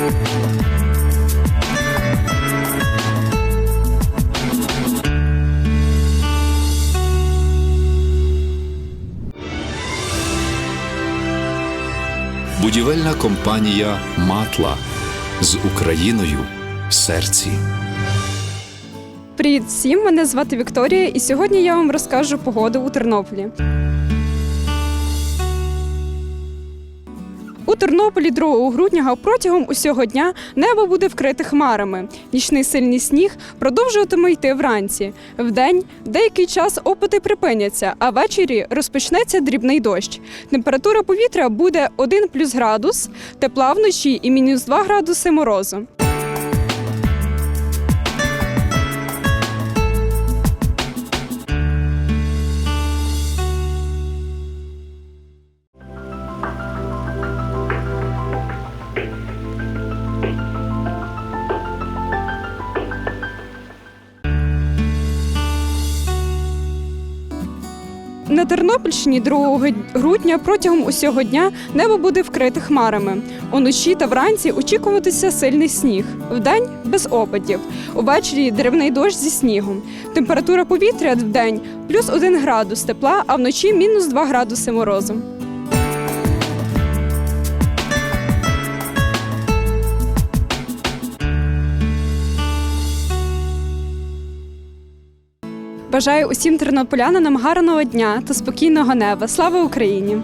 Будівельна компанія Матла з Україною в серці. Привіт всім! Мене звати Вікторія, і сьогодні я вам розкажу погоду у Тернополі. У Тернополі 2 грудня протягом усього дня небо буде вкрите хмарами. Нічний сильний сніг продовжуватиме йти вранці. Вдень деякий час опити припиняться, а ввечері розпочнеться дрібний дощ. Температура повітря буде 1 плюс градус, тепла вночі і мінус 2 градуси морозу. На Тернопільщині 2 грудня протягом усього дня небо буде вкрите хмарами. Уночі та вранці очікуватися сильний сніг. Вдень без опадів. Увечері деревний дощ зі снігом. Температура повітря вдень плюс 1 градус тепла, а вночі мінус 2 градуси морозу. Бажаю усім тернополянам гарного дня та спокійного неба. Слава Україні!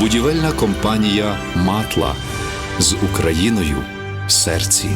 Будівельна компанія Матла з Україною в серці.